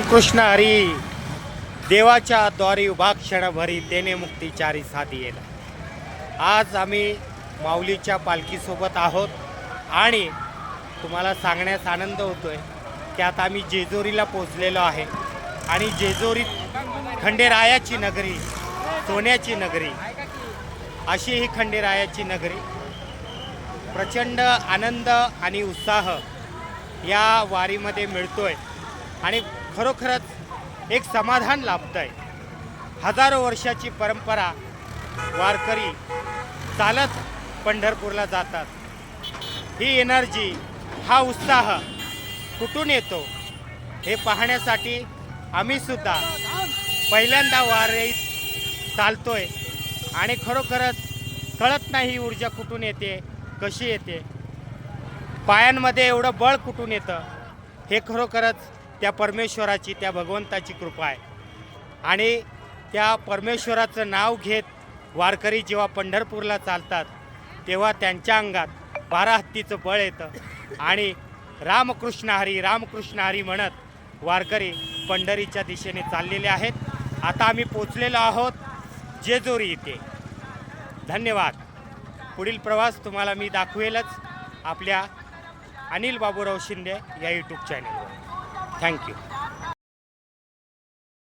कृष्ण हरी. देवाच्या द्वारी उभा क्षणभरी देणे मुक्ती चारी साधी येला आज आम्ही माऊलीच्या पालखीसोबत आहोत आणि तुम्हाला सांगण्यास आनंद होतोय की आता आम्ही जेजोरीला पोचलेलो आहे. आणि जेजोरीत खंडेरायाची नगरी सोन्याची नगरी अशी ही खंडेरायाची नगरी. प्रचंड आनंद आणि उत्साह या वारीमध्ये मिळतोय. आणि खरोखरच एक समाधान लाभतंय. हजारो वर्षाची परंपरा वारकरी चालत पंढरपूरला जातात. ही एनर्जी हा उत्साह कुठून येतो हे पाहण्यासाठी आम्हीसुद्धा पहिल्यांदा पहिल्यांदा चालतो चालतोय आणि खरोखरच कळत नाही ही ऊर्जा कुठून येते कशी येते. पायांमध्ये एवढं बळ कुठून येतं हे खरोखरच त्या परमेश्वराची त्या भगवंताची कृपा आहे. आणि त्या परमेश्वराचं नाव घेत वारकरी जेव्हा पंढरपूरला चालतात तेव्हा त्यांच्या अंगात बारा हत्तीचं बळ येतं आणि रामकृष्ण हरी रामकृष्ण हरी म्हणत वारकरी पंढरीच्या दिशेने चाललेले आहेत. आता आम्ही पोचलेलो आहोत जेजोरी इथे. धन्यवाद. पुढील प्रवास तुम्हाला मी दाखवेलच आपल्या अनिल बाबूराव शिंदे या यूट्यूब चॅनेलवर Thank you.